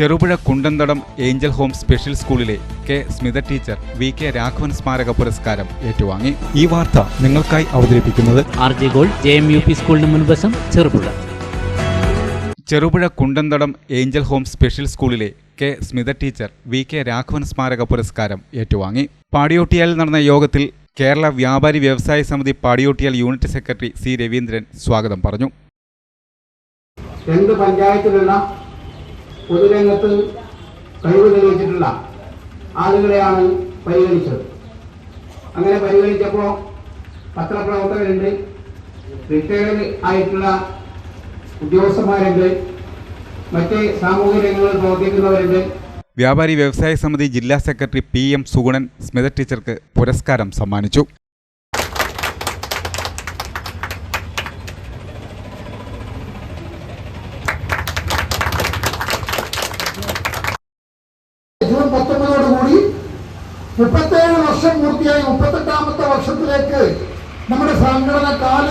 Cherupuzha Kundanthadam Angel Home Special സ്കൂളിലെ K. Smitha teacher V. K. Raghavan സ്മാരക പുരസ്കാരം ഏറ്റുവാങ്ങി. ഈ വാർത്ത നിങ്ങൾക്കായി അവതരിപ്പിക്കുന്നത് R. J. Gold J. M. U. P സ്കൂളിന് മുൻവശം Cherupuzha. Cherupuzha Kundanthadam Angel Home Special സ്കൂളിലെ K. Smitha teacher V. K. Raghavan സ്മാരക പുരസ്കാരം ഏറ്റുവാങ്ങി. പാടിയോട്ടിയാലിൽ നടന്ന യോഗത്തിൽ Kerala Vyapari Vyavasaya Samithi Padiyottuchal unit secretary C. Raveendran സ്വാഗതം പറഞ്ഞു. രണ്ട് പഞ്ചായത്തിലുള്ള പൊതുരംഗത്ത് കഴിവ് തെളിയിച്ചിട്ടുള്ള ആളുകളെയാണ് പരിഗണിച്ചത്. അങ്ങനെ പരിഗണിച്ചപ്പോൾ പത്രപ്രവർത്തകരുണ്ട് റിട്ടയർഡ് ആയിട്ടുള്ള ഉദ്യോഗസ്ഥന്മാരുണ്ട് മറ്റ് സാമൂഹിക രംഗങ്ങളിൽ പ്രവർത്തിക്കുന്നവരുണ്ട്. വ്യാപാരി വ്യവസായ സമിതി ജില്ലാ secretary P M Suganan Smitha ടീച്ചർക്ക് പുരസ്കാരം സമ്മാനിച്ചു. ജൂൺ പത്തൊമ്പതോടുകൂടി മുപ്പത്തേഴ് വർഷം പൂർത്തിയായി മുപ്പത്തെട്ടാമത്തെ വർഷത്തിലേക്ക് നമ്മുടെ സംഘടന കാൽ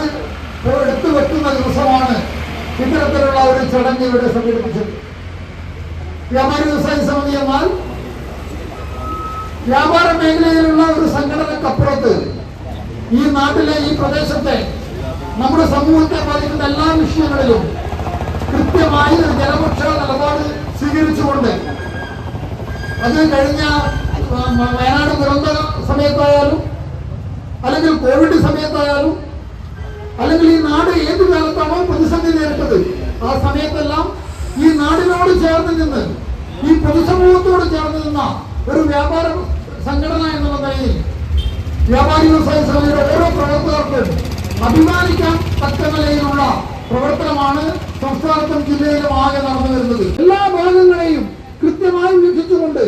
എടുത്തു വെക്കുന്ന ദിവസമാണ് ഇത്തരത്തിലുള്ള ഒരു ചടങ്ങ് ഇവിടെ സംഘടിപ്പിച്ചത്. വ്യാപാരി വ്യവസായ സമിതി എന്നാൽ വ്യാപാര മേഖലയിലുള്ള ഒരു സംഘടനക്കപ്പുറത്ത് ഈ നാട്ടിലെ ഈ പ്രദേശത്തെ നമ്മുടെ സമൂഹത്തെ ബാധിക്കുന്ന എല്ലാ വിഷയങ്ങളിലും കൃത്യമായി ഒരു ജനപക്ഷ നിലപാട് സ്വീകരിച്ചുകൊണ്ട് അത് കഴിഞ്ഞ വയനാട് ദുരന്ത സമയത്തായാലും അല്ലെങ്കിൽ കോവിഡ് സമയത്തായാലും അല്ലെങ്കിൽ ഈ നാട് ഏത് കാലത്താണോ പ്രതിസന്ധി നേരിട്ടത് ആ സമയത്തെല്ലാം ഈ നാടിനോട് ചേർന്ന് നിന്ന് ഈ പൊതുസമൂഹത്തോട് ചേർന്ന് നിന്ന ഒരു വ്യാപാര സംഘടന എന്നുള്ള നിലയിൽ വ്യാപാരി വ്യവസായ സമിതിയുടെ ഓരോ പ്രവർത്തകർക്കും അഭിമാനിക്കാൻ തക്ക നിലയിലുള്ള പ്രവർത്തനമാണ് സംസ്ഥാനത്തും ജില്ലയിലും ആകെ നടന്നു വരുന്നത് എല്ലാ ഭാഗങ്ങളെയും കൃത്യമായി വീക്ഷിച്ചുകൊണ്ട്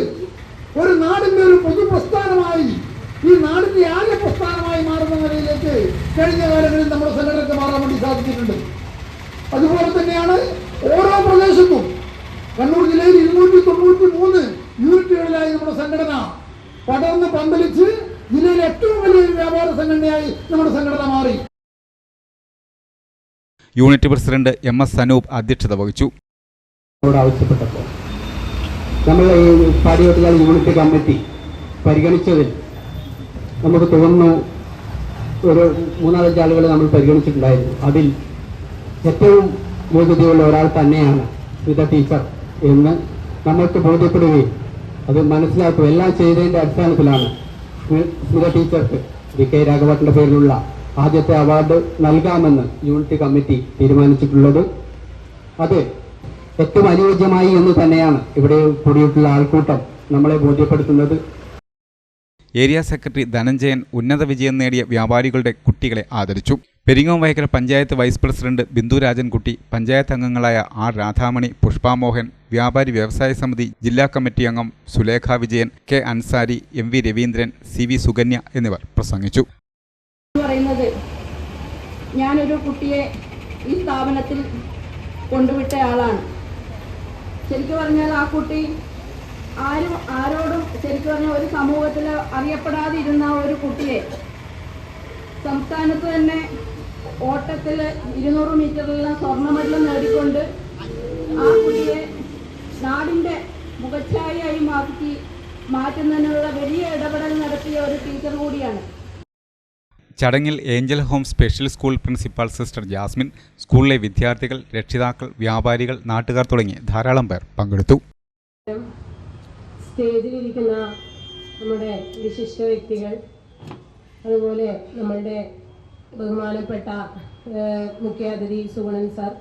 ഒരു നാടിന്റെ ഒരു പൊതു പ്രസ്ഥാനമായി ഈ നാടിന്റെ ആകെ പ്രസ്ഥാനമായി മാറുന്ന നിലയിലേക്ക് കാലങ്ങളിൽ നമ്മുടെ സംഘടനക്ക് മാറാൻ വേണ്ടി സാധിച്ചിട്ടുണ്ട്. അതുപോലെ തന്നെയാണ് ഓരോ പ്രദേശത്തും കണ്ണൂർ ജില്ലയിൽ ഇരുന്നൂറ്റി തൊണ്ണൂറ്റി മൂന്ന് യൂണിറ്റുകളിലായി നമ്മുടെ സംഘടന പടർന്ന് പന്തലിച്ച് ജില്ലയിലെ ഏറ്റവും വലിയ വ്യാപാര സംഘടനയായി നമ്മുടെ സംഘടന മാറി. Unit president M S Sanoop അധ്യക്ഷത വഹിച്ചു. ആവശ്യപ്പെട്ടപ്പോൾ നമ്മൾ പാടിയോട്ടുകാർ യൂണിറ്റ് കമ്മിറ്റി പരിഗണിച്ചതിൽ നമുക്ക് തോന്നുന്നു ഒരു മൂന്നാലഞ്ച് ആളുകൾ നമ്മൾ പരിഗണിച്ചിട്ടുണ്ടായിരുന്നു. അതിൽ ഏറ്റവും യോഗ്യതയുള്ള ഒരാൾ തന്നെയാണ് സ്മിത ടീച്ചർ എന്ന് നമ്മൾക്ക് ബോധ്യപ്പെടുകയും അത് മനസ്സിലാക്കുക എല്ലാം ചെയ്തതിന്റെ അടിസ്ഥാനത്തിലാണ് സ്മി- സ്മിത ടീച്ചർക്ക് വി കെ രാഘവട്ടന്റെ പേരിലുള്ള ആദ്യത്തെ അവാർഡ് നൽകാമെന്ന് യൂണിറ്റ് കമ്മിറ്റി തീരുമാനിച്ചിട്ടുള്ളത്. അത് ഏറ്റവും അനുയോജ്യമായി എന്ന് തന്നെയാണ് ഇവിടെ കൂടിയിട്ടുള്ള ആൾക്കൂട്ടം നമ്മളെ ബോധ്യപ്പെടുത്തുന്നത്. ഏരിയ സെക്രട്ടറി ധനഞ്ജയൻ ഉന്നത വിജയം നേടിയ വ്യാപാരികളുടെ കുട്ടികളെ ആദരിച്ചു. പെരിങ്ങോം വൈക്കര പഞ്ചായത്ത് വൈസ് പ്രസിഡന്റ് ബിന്ദു രാജൻകുട്ടി പഞ്ചായത്ത് അംഗങ്ങളായ ആർ രാധാമണി പുഷ്പാമോഹൻ വ്യാപാരി വ്യവസായ സമിതി ജില്ലാ കമ്മിറ്റി അംഗം Sulekha Vijayan K Ansari M V Raveendran C V Sukanya എന്നിവർ പ്രസംഗിച്ചു. പറയുന്നത് ഞാനൊരു കുട്ടിയെ ഈ സ്ഥാപനത്തിൽ കൊണ്ടുവിട്ട ആളാണ് ശരിക്കും പറഞ്ഞാൽ ആ കുട്ടി ആരും ആരോടും ശരിക്കും പറഞ്ഞാൽ ഒരു സമൂഹത്തിൽ അറിയപ്പെടാതിരുന്ന ഒരു കുട്ടിയെ സംസ്ഥാനത്ത് തന്നെ ഓട്ടത്തിൽ ഇരുന്നൂറ് മീറ്ററിലെല്ലാം സ്വർണ മെഡൽ നേടിക്കൊണ്ട് ആ കുട്ടിയെ നാടിന്റെ മുഖച്ഛായയായി മാറ്റി മാറ്റുന്നതിനുള്ള വലിയ ഇടപെടൽ നടത്തിയ ഒരു ടീച്ചർ കൂടിയാണ്. ചടങ്ങിൽ Angel Home Special school principal sister Jasmine സ്കൂളിലെ വിദ്യാർത്ഥികൾ രക്ഷിതാക്കൾ വ്യാപാരികൾ നാട്ടുകാർ തുടങ്ങി ധാരാളം പേർ പങ്കെടുത്തു. സ്റ്റേജിലിരിക്കുന്ന നമ്മുടെ വിശിഷ്ട വ്യക്തികൾ അതുപോലെ നമ്മളുടെ ബഹുമാനപ്പെട്ട മുഖ്യ മുഖ്യാതിഥി സുഗുണൻ സാർ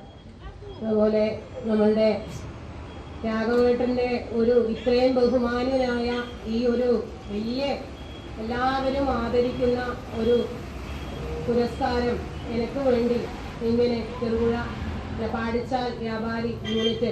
അതുപോലെ നമ്മളുടെ രാഘവേട്ടന്റെ ഒരു ഇത്രയും ബഹുമാനനായ ഈ ഒരു വലിയ എല്ലാവരും ആദരിക്കുന്ന ഒരു പുരസ്കാരം എനിക്ക് വേണ്ടി ഇങ്ങനെ ചെറുപുഴ പാടിച്ചാൽ വ്യാപാരി യൂണിറ്റ്